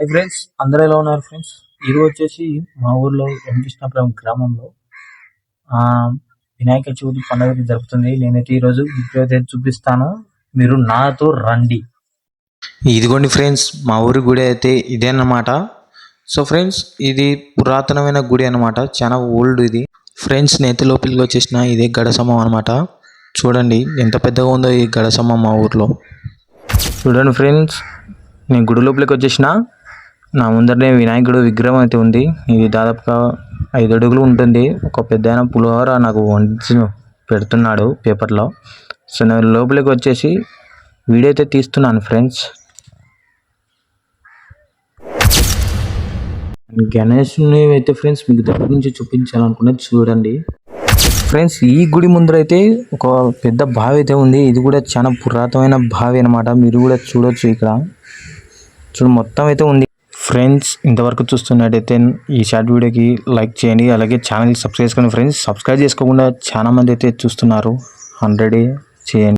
Hi friends అందరూ ఎలా ఉన్నారు ఫ్రెండ్స్ ఇది వచ్చేసి మా ఊర్లో వెంకృష్ణాపురం గ్రామంలో. ఆ వినాయక చవితి పండుగ జరుగుతుంది. నేనైతే ఈరోజు విగ్రహం అయితే చూపిస్తాను. మీరు నాతో రండి. ఇదిగోండి ఫ్రెండ్స్ మా ఊరి గుడి అయితే ఇదే అన్నమాట. సో ఫ్రెండ్స్ ఇది పురాతనమైన గుడి అన్నమాట. చాలా ఓల్డ్ ఇది. ఫ్రెండ్స్ నేతి లోపలికి వచ్చేసిన ఇదే గడసమ్మ అనమాట చూడండి ఎంత పెద్దగా ఉందో ఈ గడసమ్మ మా ఊర్లో. చూడండి ఫ్రెండ్స్ నేను గుడి లోపలికి వచ్చేసిన. నా ముందరనే వినాయకుడు విగ్రహం అయితే ఉంది. ఇది దాదాపుగా ఐదు అడుగులు ఉంటుంది. ఒక పెద్ద పులిహోర నాకు వంచి పెడుతున్నాడు పేపర్లో. సో నేను లోపలికి వచ్చేసి వీడియో అయితే తీస్తున్నాను ఫ్రెండ్స్. గణేష్ని అయితే ఫ్రెండ్స్ మీకు దగ్గర నుంచి చూపించాలనుకున్నది చూడండి. ఫ్రెండ్స్ ఈ గుడి ముందర అయితే ఒక పెద్ద బావి అయితే ఉంది. ఇది కూడా చాలా పురాతనమైన బావి అనమాట మీరు కూడా చూడొచ్చు ఇక్కడ. చూడు మొత్తం అయితే ఉంది. ఫ్రెండ్స్ ఇంతవరకు చూస్తున్నట్టయితే ఈ షార్ట్ వీడియోకి లైక్ చేయండి అలాగే ఛానల్కి సబ్స్క్రైబ్ చేసుకోండి ఫ్రెండ్స్. సబ్స్క్రైబ్ చేసుకోకుండా చాలామంది అయితే చూస్తున్నారు. హండ్రెడ్ చేయండి.